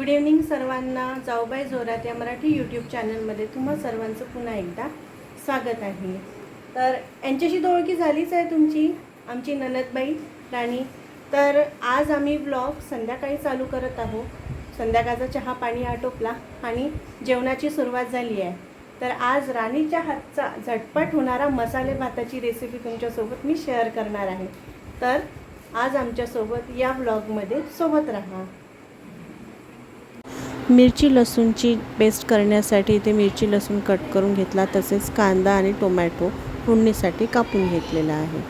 Good evening सर्वांना. जाऊबाई जोरात या मराठी यूट्यूब चॅनलमध्ये तुम्हा सर्वांचं पुन्हा एकदा स्वागत आहे. तर यांच्याशी तर ओळखी झालीच आहे तुमची आमची ननदबाई राणी. तर आज आम्ही ब्लॉग संध्याकाळी चालू करत आहोत. संध्याकाळचा चहा पाणी आटोपला आणि जेवणाची सुरुवात झाली आहे. तर आज राणीच्या हातचा झटपट होणारा मसाले भाताची रेसिपी तुमच्यासोबत मी शेअर करणार आहे. तर आज आमच्यासोबत या ब्लॉगमध्ये सोबत राहा. मिरची लसूणची पेस्ट करण्यासाठी इथे मिरची लसूण कट करून घेतला. तसेच कांदा आणि टोमॅटो फोडणीसाठी कापून घेतलेला आहे.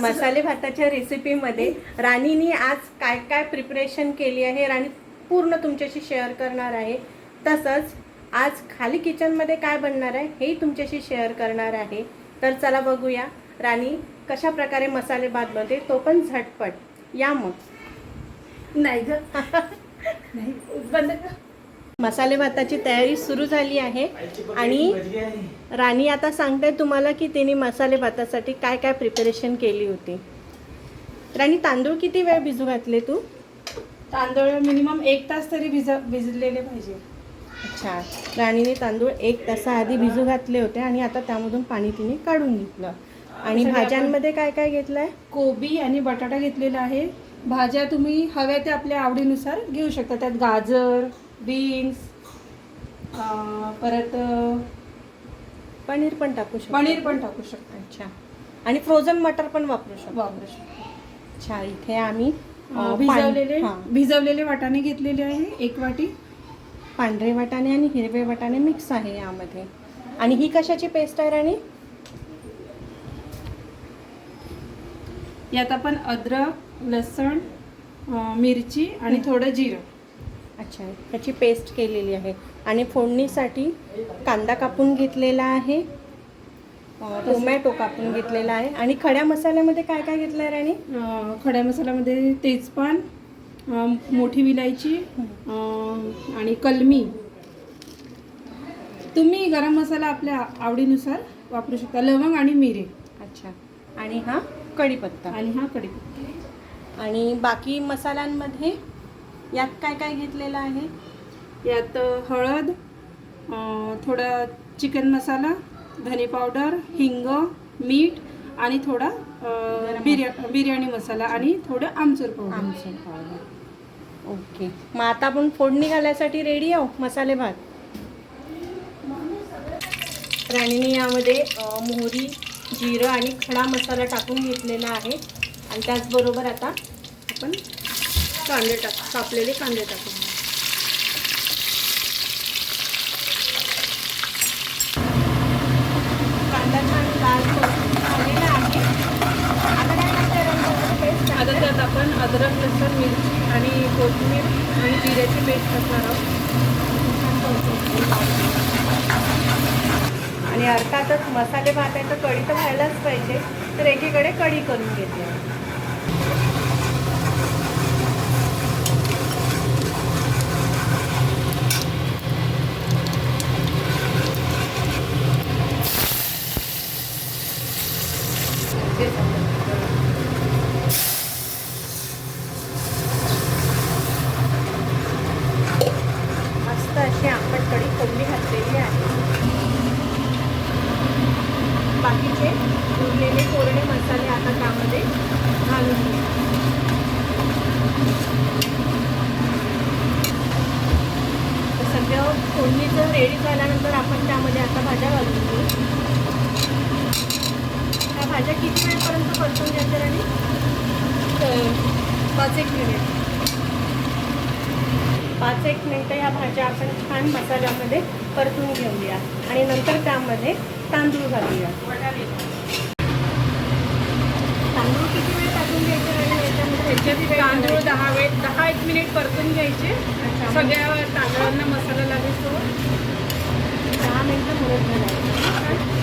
मसाले भाताच्या रेसिपीमध्ये राणीने आज काय काय प्रिपरेशन केली आहे? राणी पूर्ण तुमच्याशी शेअर करणार आहे. तसंच आज खाली किचनमध्ये काय बनणार आहे? हेही तुमच्याशी शेअर करणार आहे. तर चला बघूया राणी कशा प्रकारे मसाले भात बनते तो पण झटपट. या मग. नाही ग. नाही बंद मसाले भाताची तयारी सुरू झाली आहे आणि राणी आता सांगते तुम्हाला की तिने मसाले भातासाठी काय काय प्रिपरेशन केली होती. राणी तांदूळ किती वेळ भिजू घातले तू? तांदूळ मिनिमम एक तास तरी भिज भिजलेले पाहिजे. अच्छा. राणीने तांदूळ एक तासाआधी भिजू घातले होते आणि आता त्यामधून पाणी तिने काढून घेतलं. आणि भाज्यांमध्ये काय काय घेतलं आहे कोबी आणि बटाटा घेतलेला आहे. भाज्या तुम्ही हव्या त्या आपल्या आवडीनुसार घेऊ शकता. त्यात गाजर बीन्स परत पनीर पण टाकू शकतो. पनीर पण टाकू शकता. अच्छा. आणि फ्रोझन मटर पण वापरू शकतो. वापरू शकता. अच्छा इथे आम्ही अं, अं, पान- भिजवलेले हां. भिजवलेले वाटाणे घेतलेले आहे. एक वाटी. पांढरे वाटाणे आणि हिरवे वाटाणे मिक्स आहे यामध्ये. आणि ही कशाची पेस्ट आहे राणी? यात आपण अद्रक लसण मिरची आणि थोडं जिरं. अच्छा ह्याची पेस्ट केलेली आहे. आणि फोडणीसाठी कांदा कापून घेतलेला आहे. टोमॅटो कापून घेतलेला आहे. आणि खड्या मसाल्यामध्ये काय काय घेतलं आहे राणी खड्या मसाल्यामध्ये तेजपान मोठी विलायची आणि कलमी. तुम्ही गरम मसाला आपल्या आवडीनुसार वापरू शकता. लवंग आणि मिरे. अच्छा. आणि हा कढीपत्ता. आणि हा कढीपत्ता. आणि बाकी मसाल्यांमध्ये यात काय काय घेतलेलं आहे? यात हळद थोडा चिकन मसाला धने पावडर हिंग मीठ आणि थोडा बिर्या बिर्याणी मसाला आणि थोडं आमचूर पावडर. आमचं पावडर. ओके. मग आता आपण फोडणी घालायसाठी रेडी आहो मसाले भात? राणीने यामध्ये मोहरी जिरं आणि खडा मसाला टाकून घेतलेला आहे. आणि त्याचबरोबर आता आपण कांदे टाक कापलेले कांदे घेऊ. कांदा छान लाल झालेला आहे. आता त्यात आपण अद्रक लसण मिरची आणि कोथिंबीर आणि जिऱ्याची पेस्ट टाकणार आहोत. आणि अर्थातच मसाले भात आहे तर कढी तर व्हायलाच पाहिजे. तर एकीकडे कढी करून घेतली. मस्त अशी आंबट कडी कोंबडी घातलेली आहे बाकीचे उरलेले कोरडे मसाले आता त्यामध्ये घालून घेऊ. सगळं फोडणी जर रेडी झाल्यानंतर आपण त्यामध्ये आता भाज्या घालून घेऊ भाज्या किती वेळपर्यंत परतून घ्यायच्या आणि? पाच एक मिनिट. पाच एक मिनटं ह्या भाज्या आपण छान मसाल्यामध्ये परतून घेऊया. आणि नंतर त्यामध्ये तांदूळ घालूया. तांदूळ किती वेळ टाकून घ्यायचे आणि याच्यामध्ये तांदूळ? दहा वेळ दहा एक मिनिट परतून घ्यायचे. सगळ्या तांदळांना मसाला लागेल दहा मिनटं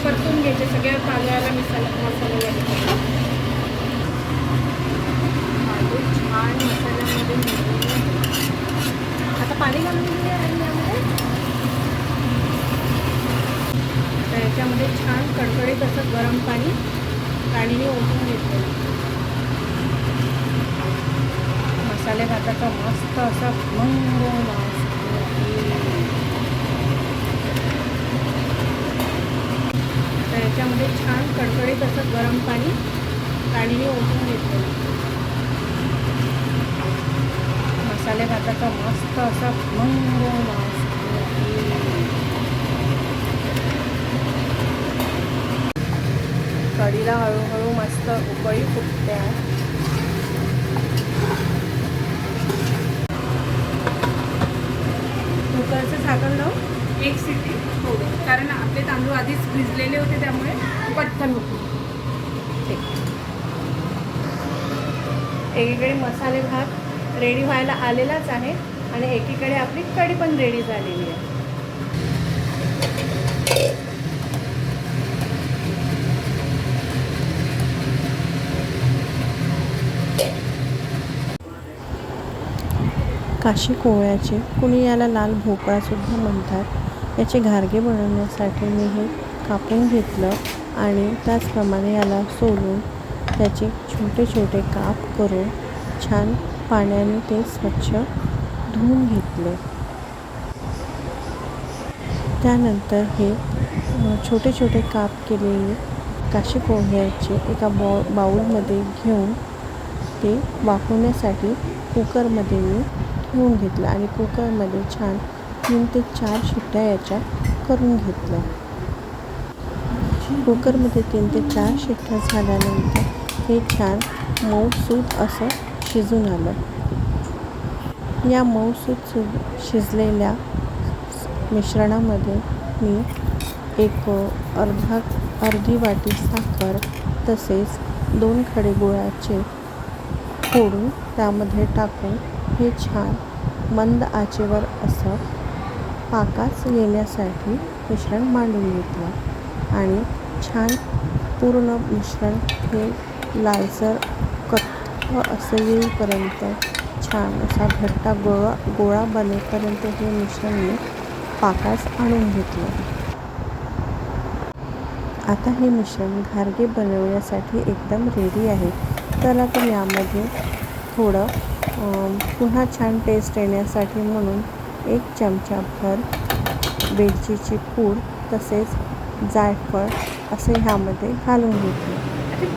परतून घ्यायचे सगळ्या तांदळाला मसाला मसाला लागेल तांदूळ छान मसाल्यामध्ये आता पाणी घालून दिले आणि यामध्ये? याच्यामध्ये छान कडकडीत असं गरम पाणी राणीने ओतून घेतलं मसाले भाताचा मस्त असा खमंग वास याच्यामध्ये छान कडकडीत असं गरम पाणी राणीने ओतून घेतलं मसाले भाताचा मस्त असा खमंग वास. कढीला हळूहळू मस्त उकळी फुटते. कुकरचं झाकण लावून एक सिटी. हो. कारण आपले तांदूळ आधीच भिजलेले होते त्यामुळे पटकन होते एकीकडे मसाले भात. रेडी व्हायला आलेलाच आहे आणि एकीकडे आपली कढी पण रेडी झालेली आहे. काशी कोवळ्याचे कुणी याला लाल भोपळासुद्धा म्हणतात. याचे घारगे बनवण्यासाठी मी हे कापून घेतलं आणि त्याचप्रमाणे याला सोलून त्याचे छोटे छोटे काप करून छान पाण्याने ते स्वच्छ धुवून घेतले. त्यानंतर हे छोटे छोटे काप केलेले काशी पोह्याचे एका बॉ बाऊलमध्ये घेऊन ते वाफवण्यासाठी कुकरमध्ये मी ठेवून घेतलं आणि कुकरमध्ये छान तीन ते चार शिट्ट्या याच्या करून घेतल्या. कुकरमध्ये तीन ते चार शिट्ट्या झाल्यानंतर हे छान मऊसूत असं शिजून आलं. या मऊसूत शिजलेल्या मिश्रणामध्ये मी एक अर्धा अर्धी वाटी साखर तसेच दोन खडे गुळाचे फोडून त्यामध्ये टाकून हे छान मंद आचेवर असं पाकास येण्यासाठी मिश्रण मांडून घेतलं आणि छान पूर्ण मिश्रण हे लालसर कट्ट असं येईपर्यंत छान असा घट्टा गोळा गोळा बनेपर्यंत हे मिश्रण मी पाकास आणून घेतलं. आता हे मिश्रण घारगे बनवण्यासाठी एकदम रेडी आहे. तर आता यामध्ये थोडं पुन्हा छान टेस्ट येण्यासाठी म्हणून एक चमचाभर वेलचीची पूड तसेच जायफळ असे ह्यामध्ये घालून घेतले.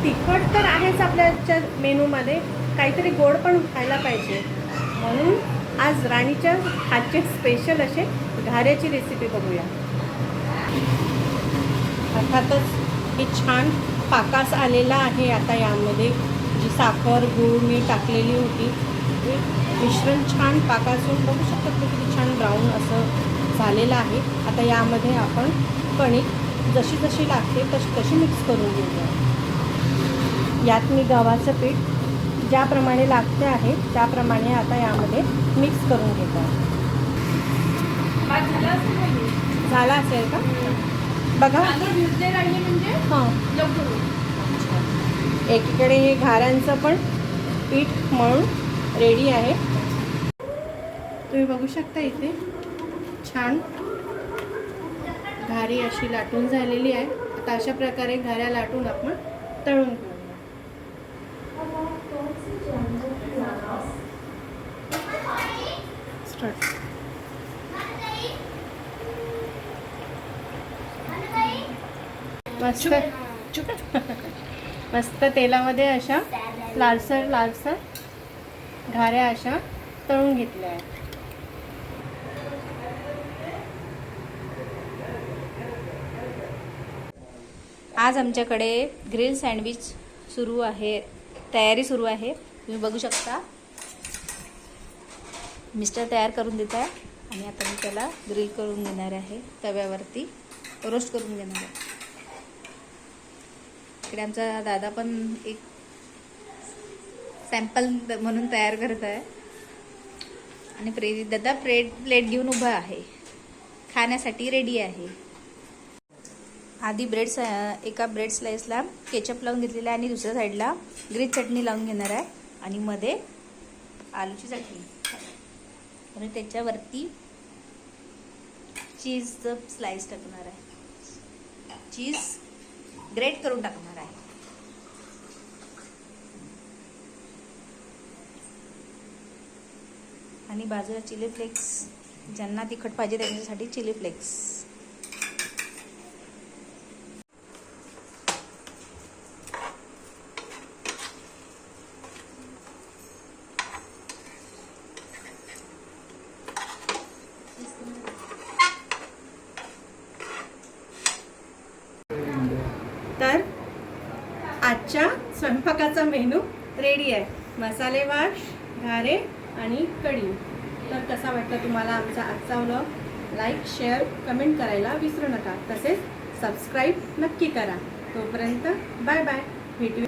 तिखट तर आहेच आपल्याच्या मेनूमध्ये. काहीतरी गोड पण खायला पाहिजे. म्हणून आज राणीच्या हातचे स्पेशल असे घाऱ्याची रेसिपी बघूया. अर्थातच हे छान पाकास आलेला आहे आता यामध्ये. जी साखर गूळ मी टाकलेली होती. ते मिश्रण छान पाकासून बघू शकतो किती छान ब्राऊन असं झालेलं आहे. आता यामध्ये आपण कणिक जशी जशी लागते तशी तशी मिक्स करून घेऊया. यात मी गव्हाचं पीठ ज्याप्रमाणे लागते आहे त्याप्रमाणे आता यामध्ये मिक्स करून घेत. आहे झाला असेल का? बघा. हां. एकीकडे हे घाऱ्यांचं पण पीठ मळून रेडी आहे. तुम्ही बघू शकता इथे छान घारी अशी लाटून झालेली आहे. आता अशा प्रकारे घाऱ्या लाटून आपण तळून घेऊ. मस्त. मस्त तेलामध्ये अशा लालसर लालसर घाऱ्या अशा तळून घेतल्या आहेत. आज आमच्याकडे ग्रिल सँडविच सुरू आहे तयारी सुरू आहे. तुम्ही बघू शकता. मिस्टर तयार करून देत आहे. आणि आता मी त्याला ग्रिल करून घेणार आहे तव्यावरती रोस्ट करून घेणार आहे. इकडे आमचा दादा पण एक सॅम्पल म्हणून तयार करत आहे. आणि प्रे दादा प्लेट प्लेट घेऊन उभा आहे. खाण्यासाठी रेडी आहे. आधी ब्रेड एका ब्रेड स्लाइसला केचप लावून घेतलेला आहे आणि दुसऱ्या साईडला ग्रीन चटणी लावून घेणार आहे. आणि मध्ये आलूची चटणी. आणि त्याच्यावरती चीजचं स्लाइस टाकणार आहे. चीज ग्रेट करून टाकणार आहे आणि बाजूला चिली फ्लेक्स. ज्यांना तिखट पाहिजे त्यांच्यासाठी चिली फ्लेक्स. तर आजच्या स्वयंपाकाचा मेनू रेडी आहे. मसाले वाश घारे आणि कढी. तर कसा वाटला तुम्हाला आमचा आजचा व्लॉग लाईक शेअर कमेंट करायला विसरू नका. तसेच सबस्क्राईब नक्की करा. तोपर्यंत बाय बाय भेटू.